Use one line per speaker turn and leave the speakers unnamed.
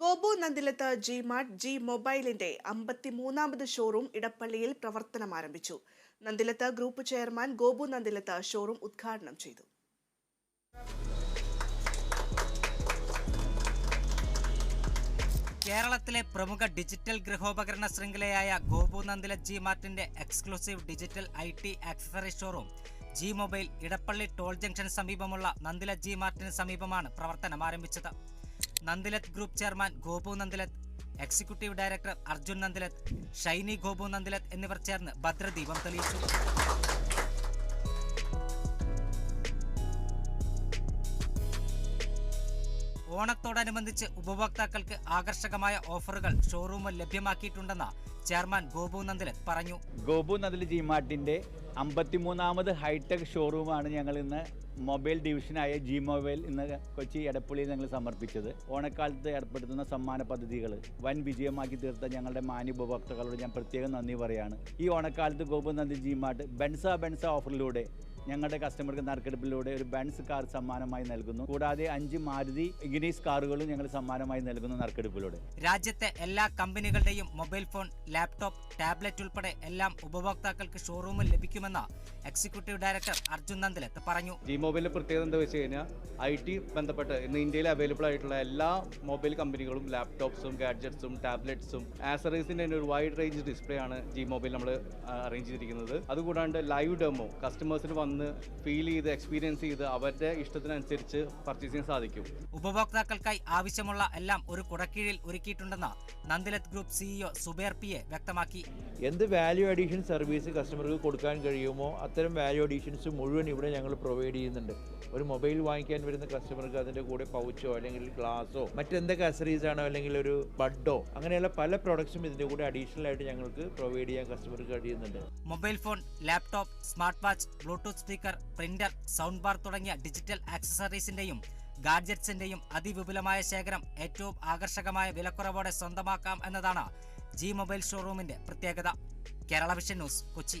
Gopu Nandilath G mart G മൊബൈലിന്റെ അമ്പത്തിമൂന്നാമത് showroom ഇടപ്പള്ളിയിൽ പ്രവർത്തനം ആരംഭിച്ചു. Nandilath group chairman Gopu Nandilath showroom ഉദ്ഘാടനം ചെയ്തു.
കേരളത്തിലെ പ്രമുഖ ഡിജിറ്റൽ ഗൃഹോപകരണ ശൃംഖലയായ Gopu Nandila G മാർട്ടിന്റെ exclusive digital I T accessory showroom G mobile Edappally toll junction സമീപമുള്ള നന്ദില ജി മാർട്ടിന് സമീപമാണ് പ്രവർത്തനം ആരംഭിച്ചത്. Nandilath group chairman Gopu Nandilath executive director Arjun Nandilath Shiny Gopu Nandilath എന്നിവർ ചേർന്ന് ഭദ്രദീപം തെളിയിച്ചു. ഓണത്തോടനുബന്ധിച്ച് ഉപഭോക്താക്കൾക്ക് ആകർഷകമായ ഓഫറുകൾ ഷോറൂമിൽ ലഭ്യമാക്കിയിട്ടുണ്ടെന്ന് ചെയർമാൻ ഗോപു നന്ദിലത്ത് പറഞ്ഞു.
ഗോപു നദിൽ ജി മാർട്ടിന്റെ അമ്പത്തിമൂന്നാമത് ഹൈടെക് ഷോറൂമാണ് ഞങ്ങൾ ഇന്ന് മൊബൈൽ ഡിവിഷനായ ജി മൊബൈൽ ഇന്ന് കൊച്ചി എടപ്പള്ളിയിൽ ഞങ്ങൾ സമർപ്പിച്ചത്. ഓണക്കാലത്ത് ഏർപ്പെടുത്തുന്ന സമ്മാന പദ്ധതികൾ വൻ വിജയമാക്കി തീർത്ത ഞങ്ങളുടെ മാന്യ ഉപഭോക്താക്കളോട് ഞാൻ പ്രത്യേകം നന്ദി പറയാണ്. ഈ ഓണക്കാലത്ത് ഗോപു നന്ദി ജി മാർട്ട് ബെൻസ ബെൻസ ഓഫറിലൂടെ ഞങ്ങളുടെ കസ്റ്റമർക്ക് നറുക്കെടുപ്പിലൂടെ ഒരു ബെൻസ് കാർ സമ്മാനമായി നൽകുന്നു. കൂടാതെ അഞ്ച് മാരുതി ഇഗ്നീസ് കാറുകളും ഞങ്ങൾ സമ്മാനമായി നൽകുന്നു നറുക്കെടുപ്പിലൂടെ.
രാജ്യത്തെ എല്ലാ കമ്പനികളുടെയും മൊബൈൽ ഫോൺ ലാപ്ടോപ്പ് ടാബ്ലറ്റ് ഉൾപ്പെടെ എല്ലാം ഉപഭോക്താക്കൾക്ക് ഷോറൂമിൽ ലഭിക്കുമെന്ന് എക്സിക്യൂട്ടീവ് ഡയറക്ടർ അർജുൻ നന്ദലത്ത് പറഞ്ഞു.
ഈ മൊബൈലിന്റെ പ്രത്യേകത എന്താ വെച്ച് കഴിഞ്ഞാൽ ഐ ടി ബന്ധപ്പെട്ട് ഇന്ന് ഇന്ത്യയിൽ അവൈലബിൾ ആയിട്ടുള്ള എല്ലാ മൊബൈൽ കമ്പനികളും ലാപ്ടോപ്സും ഗാഡ്ജറ്റ്സും ടാബ്ലറ്റ്സും ആസറീസിന്റെ തന്നെ ഒരു വൈഡ് റേഞ്ച് ഡിസ്പ്ലേ ആണ് ജി മൊബൈൽ നമ്മൾ അറേഞ്ച് ചെയ്തിരിക്കുന്നത്. അതുകൂടാണ്ട് ലൈവ് ഡെമോ കസ്റ്റമേഴ്സിന് വന്ന് ഫീൽ ചെയ്ത് എക്സ്പീരിയൻസ് ചെയ്ത് അവരുടെ ഇഷ്ടത്തിനനുസരിച്ച് പർച്ചേസ് ചെയ്യാൻ സാധിക്കും.
ഉപഭോക്താക്കൾക്കായി ആവശ്യമുള്ള എല്ലാം ഒരു കുടക്കീഴിൽ ഒരുക്കിയിട്ടുണ്ടെന്ന് Nandilath group CEO Zubair P A വ്യക്തമാക്കി.
എന്ത് വാല്യൂ അഡീഷൻ സർവീസ് കസ്റ്റമർക്ക് കൊടുക്കാൻ കഴിയുമോ അത്തരം വാല്യൂ അഡീഷൻസ് മുഴുവൻ ഇവിടെ ഞങ്ങൾ പ്രൊവൈഡ് ചെയ്യുന്നുണ്ട്. ഒരു മൊബൈൽ വാങ്ങിക്കാൻ വരുന്ന കസ്റ്റമർക്ക് അതിന്റെ കൂടെ പൗച്ചോ അല്ലെങ്കിൽ ഗ്ലാസോ മറ്റെന്തൊക്കെ അസറീസ് ആണോ അല്ലെങ്കിൽ ഒരു ബഡോ അങ്ങനെയുള്ള പല പ്രോഡക്ട്സും ഇതിന്റെ കൂടെ അഡീഷണൽ ആയിട്ട് ഞങ്ങൾക്ക് പ്രൊവൈഡ് ചെയ്യാൻ കസ്റ്റമർക്ക് കഴിയുന്നുണ്ട്.
Mobile phone laptop smart watch bluetooth speaker printer sound bar തുടങ്ങിയ ഡിജിറ്റൽ ആക്സസറീസിന്റെയും ഗാഡ്ജറ്റ്സിന്റെയും അതിവിപുലമായ ശേഖരം ഏറ്റവും ആകർഷകമായ വിലക്കുറവോടെ സ്വന്തമാക്കാം എന്നതാണ് ജി മൊബൈൽ ഷോറൂമിന്റെ പ്രത്യേകത. Kerala vision news Kochi.